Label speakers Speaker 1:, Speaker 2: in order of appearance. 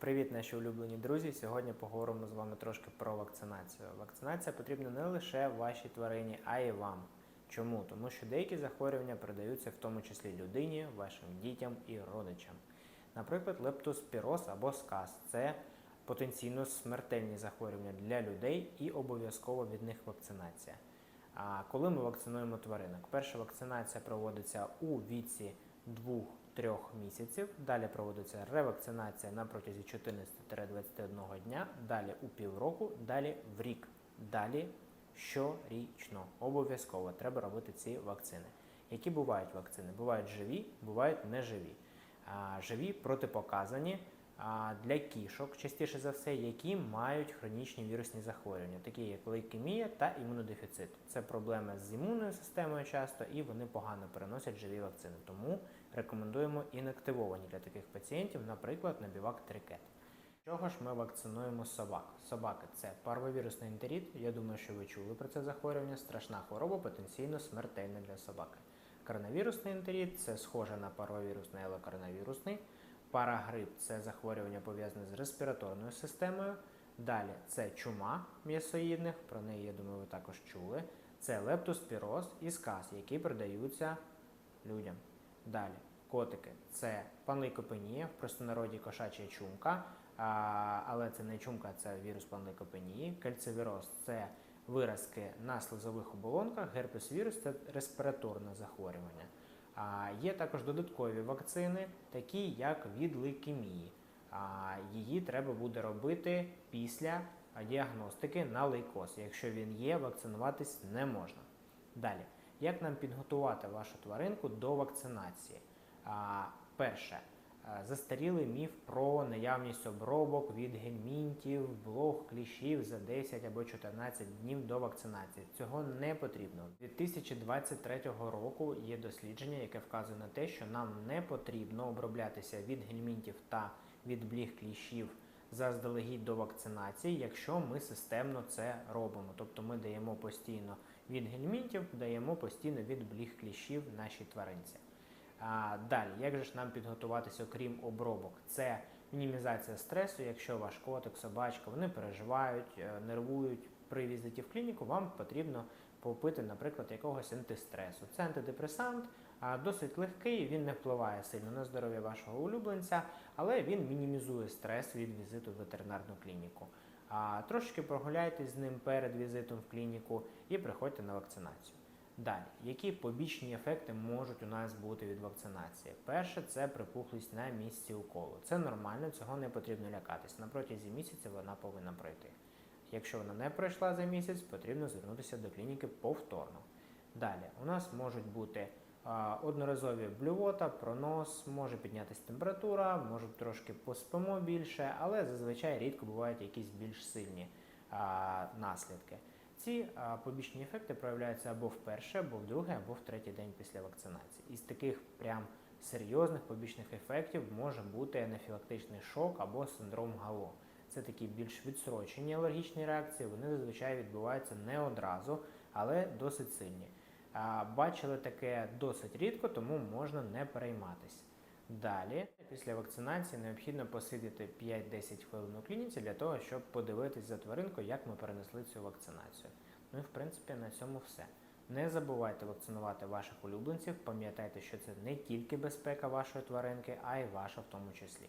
Speaker 1: Привіт, наші улюблені друзі! Сьогодні поговоримо з вами трошки про вакцинацію. Вакцинація потрібна не лише вашій тварині, а й вам. Чому? Тому що деякі захворювання передаються в тому числі людині, вашим дітям і родичам. Наприклад, лептоспіроз або сказ це потенційно смертельні захворювання для людей і обов'язково від них вакцинація. А коли ми вакцинуємо тваринок? Перша вакцинація проводиться у віці 2-3 місяців. Далі проводиться ревакцинація на протязі 14-21 дня, далі у півроку, далі в рік, далі щорічно. Обов'язково треба робити ці вакцини. Які бувають вакцини? Бувають живі, бувають неживі. А, Живі протипоказані для кішок, частіше за все, які мають хронічні вірусні захворювання, такі як лейкемія та імунодефіцит. Це проблеми з імунною системою часто, і вони погано переносять живі вакцини. Тому рекомендуємо інактивовані для таких пацієнтів, наприклад, набівак трикет. Чого ж ми вакцинуємо собак? Собаки це парвовірусний ентерит. Я думаю, що ви чули про це захворювання. Страшна хвороба, потенційно смертельна для собаки. Коронавірусний ентерит це схоже на парвовірусний, але коронавірусний. Парагрип це захворювання пов'язане з респіраторною системою. Далі це чума м'ясоїдних, про неї, я думаю, ви також чули. Це лептоспіроз і сказ, які передаються людям. Далі котики це панлейкопенія, в простонароді кошача чумка, але це не чумка, це вірус панлейкопенії. Кальцивіроз це виразки на слизових оболонках, герпес-вірус це респіраторне захворювання. Є також додаткові вакцини, такі як від лейкемії. Її треба буде робити після діагностики на лейкоз. Якщо він є, вакцинуватись не можна. Далі, як нам підготувати вашу тваринку до вакцинації? Перше, застарілий міф про наявність обробок від гельмінтів, блох, кліщів за 10 або 14 днів до вакцинації. Цього не потрібно. 2023 року є дослідження, яке вказує на те, що нам не потрібно оброблятися від гельмінтів та від бліх кліщів заздалегідь до вакцинації, якщо ми системно це робимо. Тобто ми даємо постійно від гельмінтів, даємо постійно від бліх кліщів нашій тваринці. А, далі, як же ж нам підготуватися, окрім обробок? Це мінімізація стресу. Якщо ваш котик, собачка, вони переживають, е, нервують при візиті в клініку, вам потрібно попити, наприклад, якогось антистресу. Це антидепресант, досить легкий, він не впливає сильно на здоров'я вашого улюбленця, але він мінімізує стрес від візиту в ветеринарну клініку. Трошки прогуляйтесь з ним перед візитом в клініку і приходьте на вакцинацію. Далі, які побічні ефекти можуть у нас бути від вакцинації? Перше, це припухлість на місці уколу. Це нормально, цього не потрібно лякатись. На протязі місяця вона повинна пройти. Якщо вона не пройшла за місяць, потрібно звернутися до клініки повторно. Далі, у нас можуть бути а, одноразові блювота, пронос, може піднятися температура, може трошки поспимо більше, але зазвичай рідко бувають якісь більш сильні а, наслідки. Ці побічні ефекти проявляються або вперше, або вдруге, або в третій день після вакцинації. Із таких прям серйозних побічних ефектів може бути анафілактичний шок або синдром Гало. Це такі більш відсрочені алергічні реакції. Вони зазвичай відбуваються не одразу, але досить сильні. Бачили таке досить рідко, тому можна не перейматись. Далі, після вакцинації, необхідно посидіти 5-10 хвилин у клініці для того, щоб подивитись за тваринкою, як ми перенесли цю вакцинацію. Ну і в принципі на цьому все. Не забувайте вакцинувати ваших улюбленців. Пам'ятайте, що це не тільки безпека вашої тваринки, а й ваша в тому числі.